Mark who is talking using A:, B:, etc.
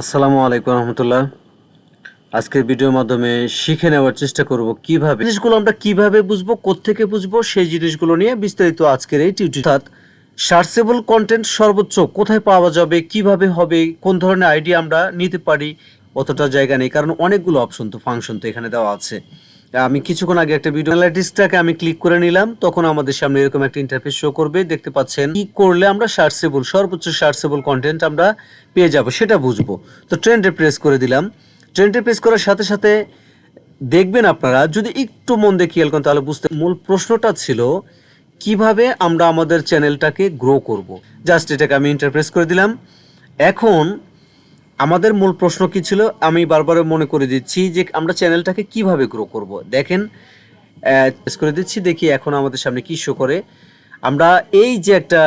A: আসসালামু আলাইকুম রহমতুল্লাহ। আজকের ভিডিওর মাধ্যমে শিখে নেওয়ার চেষ্টা করব কীভাবে জিনিসগুলো আমরা কীভাবে বুঝব, কোত্থেকে বুঝব, সেই জিনিসগুলো নিয়ে বিস্তারিত আজকের এই টিউটোরিয়াল। অর্থাৎ সার্চেবল কন্টেন্ট সর্বোচ্চ কোথায় পাওয়া যাবে, কীভাবে হবে, কোন ধরনের আইডিয়া আমরা নিতে পারি, অতটা জায়গা নেই, কারণ অনেকগুলো অপশন তো, ফাংশন তো এখানে দেওয়া আছে। আমি কিছুক্ষণ আগে একটা ভিডিও অ্যানালাইটিক্সটাকে আমি ক্লিক করে নিলাম, তখন আমাদের সামনে এরকম একটা ইন্টারফেস শো করবে। দেখতে পাচ্ছেন, কি করলে আমরা সার্চেবল সর্বোচ্চ সার্চেবল কন্টেন্ট আমরা পেয়ে যাব, সেটা বুঝব। তো ট্রেন্ডে প্রেস করে দিলাম। ট্রেন্ডে প্রেস করার সাথে সাথে দেখবেন আপনারা, যদি একটু মন দিয়ে খেয়াল করেন, তাহলে বুঝতে মূল প্রশ্নটা ছিল, কীভাবে আমরা আমাদের চ্যানেলটাকে গ্রো করব? জাস্ট এটাকে আমি ইন্টারপ্রেস করে দিলাম। এখন আমাদের মূল প্রশ্ন কি ছিল? আমি বারবার মনে করে দিচ্ছি যে আমরা চ্যানেলটাকে কীভাবে গ্রো করব। দেখেন করে দিচ্ছি, দেখি এখন আমাদের সামনে কি শো করে। আমরা এই যে একটা